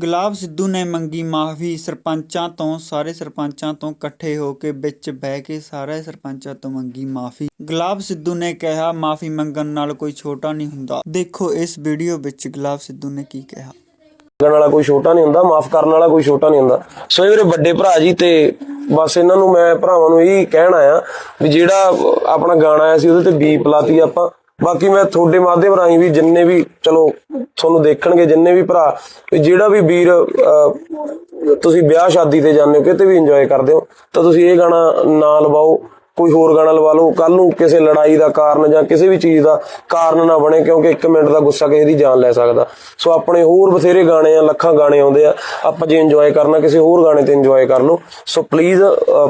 ਗੁਲਾਬ ਸਿੱਧੂ ਨੇ ਮੰਗੀ ਮਾਫੀ, ਸਰਪੰਚਾਂ ਤੋਂ, ਸਾਰੇ ਸਰਪੰਚਾਂ ਤੋਂ ਇਕੱਠੇ ਹੋ ਕੇ ਵਿੱਚ ਬਹਿ ਕੇ ਸਾਰੇ ਸਰਪੰਚਾਂ ਤੋਂ ਮੰਗੀ ਮਾਫੀ। ਗੁਲਾਬ ਸਿੱਧੂ ਨੇ ਕਿਹਾ, ਮਾਫੀ ਮੰਗਣ ਨਾਲ ਕੋਈ ਛੋਟਾ ਨਹੀਂ ਹੁੰਦਾ। ਦੇਖੋ ਇਸ ਵੀਡੀਓ ਵਿੱਚ ਗੁਲਾਬ ਸਿੱਧੂ ਨੇ ਕੀ ਕਿਹਾ। ਕਰਨ ਵਾਲਾ ਕੋਈ ਛੋਟਾ ਨਹੀਂ ਹੁੰਦਾ, ਮਾਫ ਕਰਨ ਵਾਲਾ ਕੋਈ ਛੋਟਾ ਨਹੀਂ ਹੁੰਦਾ। ਸੋ ਇਹ ਮੇਰੇ ਵੱਡੇ ਭਰਾ ਜੀ ਤੇ ਬਸ ਇਹਨਾਂ ਨੂੰ ਮੈਂ ਭਰਾਵਾਂ ਨੂੰ ਇਹ ਕਹਿਣ ਆਇਆ ਵੀ ਜਿਹੜਾ ਆਪਣਾ ਗਾਣਾ ਆਇਆ ਸੀ ਉਹਦੇ ਤੇ ਬੀਪ ਲਾਤੀ ਆਪਾਂ। ਬਾਕੀ ਮੈਂ ਤੁਹਾਡੇ ਮਾਧਿਅਮ ਰਾਹੀਂ ਵੀ ਜਿੰਨੇ ਵੀ, ਚਲੋ, ਤੁਹਾਨੂੰ ਦੇਖਣਗੇ ਜਿੰਨੇ ਵੀ ਭਰਾ ਜਿਹੜਾ ਵੀ ਵੀਰ ਤੁਸੀਂ ਵਿਆਹ ਸ਼ਾਦੀ ਤੇ ਜਾਂਦੇ ਹੋ, ਕਿਤੇ ਵੀ ਇੰਜੋਏ ਕਰਦੇ ਹੋ, ਤਾਂ ਤੁਸੀਂ ਇਹ ਗਾਣਾ ਨਾ ਲਵਾਓ, ਕੋਈ ਹੋਰ ਗਾਣਾ ਲਵਾ ਲਓ ਕੱਲ ਨੂੰ ਕਿਸੇ ਲੜਾਈ ਦਾ ਕਾਰਨ ਜਾਂ ਕਿਸੇ ਵੀ ਚੀਜ਼ ਦਾ ਕਾਰਨ ਨਾ ਬਣੇ, ਕਿਉਂਕਿ 1 ਮਿੰਟ ਦਾ ਗੁੱਸਾ ਕਿਸੇ ਦੀ ਜਾਨ ਲੈ ਸਕਦਾ। ਸੋ ਆਪਣੇ ਹੋਰ ਬਥੇਰੇ ਗਾਣੇ ਆ, ਲੱਖਾਂ ਗਾਣੇ ਆਉਂਦੇ ਆ, ਆਪਾਂ ਜੇ ਇੰਜੋਏ ਕਰਨਾ, ਕਿਸੇ ਹੋਰ ਗਾਣੇ ਤੇ ਇੰਜੋਏ ਕਰ ਲਓ। ਸੋ ਪਲੀਜ਼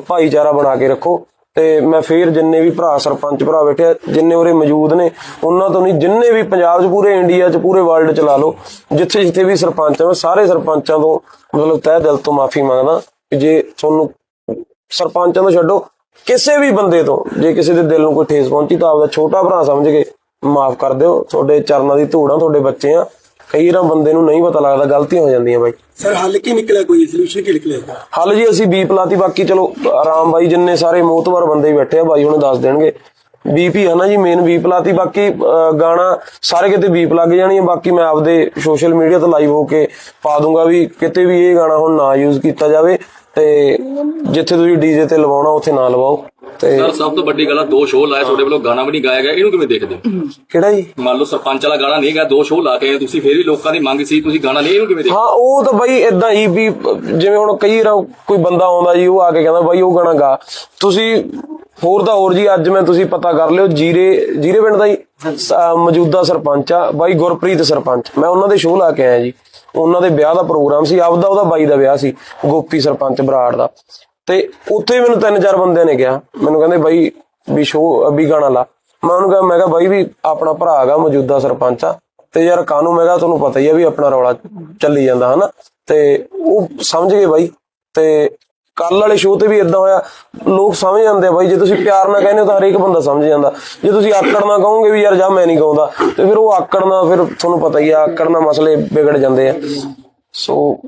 ਭਾਈਚਾਰਾ ਬਣਾ ਕੇ ਰੱਖੋ। ਤੇ ਮੈਂ ਫੇਰ ਜਿੰਨੇ ਵੀ ਭਰਾ ਸਰਪੰਚ ਭਰਾ ਬੈਠੇ ਆ, ਜਿੰਨੇ ਉਰੇ ਮੌਜੂਦ ਨੇ, ਉਹਨਾਂ ਤੋਂ ਨਹੀਂ, ਜਿੰਨੇ ਵੀ ਪੰਜਾਬ 'ਚ ਪੂਰੇ ਇੰਡੀਆ 'ਚ, ਪੂਰੇ ਵਰਲਡ 'ਚ ਲਾ ਲਓ, ਜਿੱਥੇ ਜਿੱਥੇ ਵੀ ਸਰਪੰਚ ਆ, ਮੈਂ ਸਾਰੇ ਸਰਪੰਚਾਂ ਤੋਂ ਮਤਲਬ ਤਹਿ ਦਿਲ ਤੋਂ ਮਾਫੀ ਮੰਗਦਾ ਕਿ ਜੇ ਤੁਹਾਨੂੰ ਸਰਪੰਚਾਂ ਤੋਂ ਛੱਡੋ, ਕਿਸੇ ਵੀ ਬੰਦੇ ਤੋਂ, ਜੇ ਕਿਸੇ ਦੇ ਦਿਲ ਨੂੰ ਕੋਈ ਠੇਸ ਪਹੁੰਚੀ ਤਾਂ ਆਪਦਾ ਛੋਟਾ ਭਰਾ ਸਮਝ ਕੇ ਮਾਫ ਕਰ ਦਿਓ। ਤੁਹਾਡੇ ਚਰਨਾਂ ਦੀ ਧੂੜ ਆ, ਤੁਹਾਡੇ ਬੱਚੇ ਆ ਕਈ ਵਾਰ ਬੰਦੇ ਨੂੰ ਨਹੀਂ ਪਤਾ ਲੱਗਦਾ ਗਲਤੀਆਂ ਹੋ ਜਾਂਦੀਆਂ ਬਾਈ। ਸਰ ਹੱਲ ਕੀ ਨਿਕਲਿਆ ਕੋਈ? ਸੋਲੂਸ਼ਨ ਕੀ ਨਿਕਲਿਆ? ਹਲ ਜੀ ਅਸੀਂ ਬੀਪ ਲਾਤੀ ਬਾਕੀ ਚਲੋ ਆਰਾਮ ਬਾਈ ਜਿੰਨੇ ਸਾਰੇ ਮੋਤਬਰ ਬੰਦੇ ਬੈਠੇ ਆ ਬਾਈ ਉਹਨੇ ਦੱਸ ਦੇਣਗੇ। ਬੀਪੀ ਹੈ ਨਾ ਜੀ ਮੇਨ ਬੀਪ ਲਾਤੀ ਬਾਕੀ ਗਾਣਾ ਸਾਰੇ ਕਿਤੇ ਬੀਪ ਲੱਗ ਜਾਣੀ ਹੈ ਬਾਕੀ ਮੈਂ ਆਪਦੇ ਸੋਸ਼ਲ ਮੀਡੀਆ ਤੇ ਲਾਈਵ ਹੋ ਕੇ ਪਾ ਦੂੰਗਾ ਵੀ ਕਿਤੇ ਵੀ ਇਹ ਗਾਣਾ ਹੁਣ ਨਾ ਯੂਜ਼ ਕੀਤਾ ਜਾਵੇ ਤੇ ਜਿੱਥੇ ਤੁਸੀਂ ਡੀਜੇ ਤੇ ਲਵਾਉਣਾ ਉੱਥੇ ਨਾ ਲਵਾਓ। ਤੇ ਸਰ ਸਭ ਤੋਂ ਵੱਡੀ ਗੱਲ ਆ ਦੋ ਸ਼ੋਅ ਲਾਏ ਤੁਹਾਡੇ ਵੱਲੋਂ ਗਾਣਾ ਵੀ ਨਹੀਂ ਗਾਇਆ ਗਿਆ ਇਹਨੂੰ ਕਿਵੇਂ ਦੇਖਦੇ ਹੋ? ਕਿਹੜਾ ਜੀ? ਮੰਨ ਲਓ ਸਰਪੰਚ ਵਾਲਾ ਗਾਣਾ ਨਹੀਂ ਗਿਆ ਦੋ ਸ਼ੋਅ ਲਾ ਕੇ ਆਏ ਤੁਸੀਂ ਫੇਰ ਵੀ ਲੋਕਾਂ ਦੀ ਮੰਗ ਸੀ ਤੁਸੀਂ ਗਾਣਾ ਨਹੀਂ ਇਹਨੂੰ ਕਿਵੇਂ ਦੇਖਦੇ ਹਾਂ? ਉਹ ਤਾਂ ਬਾਈ ਇਦਾਂ ਹੀ ਵੀ ਜਿਵੇਂ ਹੁਣ ਕਈ ਵਾਰ ਕੋਈ ਬੰਦਾ ਆਉਂਦਾ ਜੀ ਉਹ ਆ ਕੇ ਕਹਿੰਦਾ ਬਾਈ ਉਹ ਗਾਣਾ ਗਾ। ਤੁਸੀਂ ਹੋਰ ਦਾ ਹੋਰ ਜੀ ਅੱਜ ਮੈਂ ਤੁਸੀਂ ਪਤਾ ਕਰ ਲਿਓ ਜੀਰੇ ਜੀਰੇ ਪਿੰਡ ਦਾ ਹੀ ਸ- ਅਹ ਮੌਜੂਦਾ ਸਰਪੰਚ ਆ ਬਾਈ ਗੁਰਪ੍ਰੀਤ ਸਰਪੰਚ। ਮੈਂ ਉਹਨਾਂ ਦੇ ਸ਼ੋਅ ਲਾ ਕੇ ਆਇਆ ਜੀ। ਉਹਨਾਂ ਦੇ ਵਿਆਹ ਦਾ ਪ੍ਰੋਗਰਾਮ ਸੀ ਆਪਦਾ ਉਹਦਾ ਬਾਈ ਦਾ ਵਿਆਹ ਸੀ ਗੋਪੀ ਸਰਪੰਚ ਬਰਾੜ ਦਾ। ਤੇ ਉੱਥੇ ਮੈਨੂੰ ਤਿੰਨ ਚਾਰ ਬੰਦਿਆਂ ਨੇ ਕਿਹਾ। ਮੈਨੂੰ ਕਹਿੰਦੇ ਬਾਈ ਵੀ ਸ਼ੋਅ ਵੀ ਗਾਣਾ ਲਾ। ਮੈਂ ਉਹਨੂੰ ਕਿਹਾ, ਮੈਂ ਕਿਹਾ ਬਾਈ ਵੀ ਆਪਣਾ ਭਰਾ ਹੈਗਾ, ਮੌਜੂਦਾ ਸਰਪੰਚ ਆ। ਤੇ ਯਾਰ ਕਾਨੂੰ, ਮੈਂ ਕਿਹਾ ਤੁਹਾਨੂੰ ਪਤਾ ਹੀ ਆ ਵੀ ਆਪਣਾ ਰੌਲਾ ਚੱਲੀ ਜਾਂਦਾ, ਹਨਾ? ਤੇ ਉਹ ਸਮਝ ਗਏ ਬਾਈ। ਤੇ ਕੱਲ ਵਾਲੇ ਸ਼ੋਅ ਤੇ ਵੀ ਇਦਾਂ ਹੋਇਆ। ਲੋਕ ਸਮਝ ਜਾਂਦੇ ਆ ਬਾਈ, ਜੇ ਤੁਸੀਂ ਪਿਆਰ ਨਾਲ ਕਹਿੰਦੇ ਹੋ ਤਾਂ ਹਰੇਕ ਬੰਦਾ ਸਮਝ ਜਾਂਦਾ। ਜੇ ਤੁਸੀਂ ਆਕੜ ਨਾਲ ਕਹੋਗੇ ਵੀ ਯਾਰ ਜਾ ਮੈਂ ਨਹੀਂ ਗਾਉਂਦਾ, ਤੇ ਫਿਰ ਉਹ ਆਕੜ ਨਾਲ ਫਿਰ ਤੁਹਾਨੂੰ ਪਤਾ ਹੀ ਆ, ਆਕੜ ਨਾਲ ਮਸਲੇ ਵਿਗੜ ਜਾਂਦੇ ਆ। ਸੋ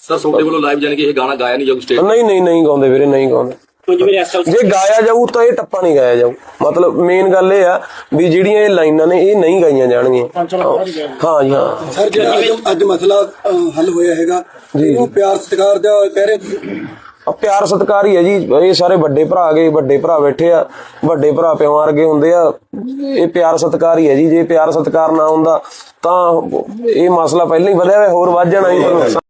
ਸਰ ਤੁਹਾਡੇ ਵੱਲੋਂ ਲਾਈਵ ਜਾਣੀ ਕਿ ਇਹ ਗਾਣਾ ਗਾਇਆ ਨਹੀਂ ਜਾਊ ਸਟੇਜ ਨਹੀਂ ਨਹੀਂ ਨਹੀਂ ਗਾਉਂਦੇ ਵੀਰੇ ਨਹੀਂ ਗਾਉਂਦੇ। ਜੇ ਗਾਇਆ ਜਾਊ ਤਾਂ ਇਹ ਟੱਪਾ ਨਹੀਂ ਗਾਇਆ ਜਾਊ। ਮਤਲਬ ਮੇਨ ਗੱਲ ਇਹ ਆ ਵੀ ਜਿਹੜੀਆਂ ਇਹ ਲਾਈਨਾਂ ਨੇ ਇਹ ਨਹੀਂ ਗਾਈਆਂ ਜਾਣਗੀਆਂ। ਹਾਂ ਜੀ ਹਾਂ। ਸਰ ਜਿਹੜਾ ਅੱਜ ਮਸਲਾ ਹੱਲ ਹੋਇਆ ਹੈਗਾ ਉਹ ਪਿਆਰ ਸਤਿਕਾਰ ਦਾ ਕਹਿ ਰਹੇ ਆ ਪਿਆਰ ਸਤਿਕਾਰ ਹੀ ਹੈ ਜੀ। ਇਹ ਸਾਰੇ ਵੱਡੇ ਭਰਾ ਗਏ ਵੱਡੇ ਭਰਾ ਬੈਠੇ ਆ ਵੱਡੇ ਭਰਾ ਪਿਓ ਵਰਗੇ ਹੁੰਦੇ ਆ। ਇਹ ਪਿਆਰ ਸਤਿਕਾਰ ਹੀ ਹੈ ਜੀ। ਜੇ ਪਿਆਰ ਸਤਿਕਾਰ ਨਾ ਹੁੰਦਾ ਤਾਂ ਇਹ ਮਸਲਾ ਪਹਿਲਾਂ ਹੀ ਵਧਿਆ ਹੋਇਆ ਹੋਰ ਵੱਧ ਜਾਣਾ ਸੀ ਤੁਹਾਨੂੰ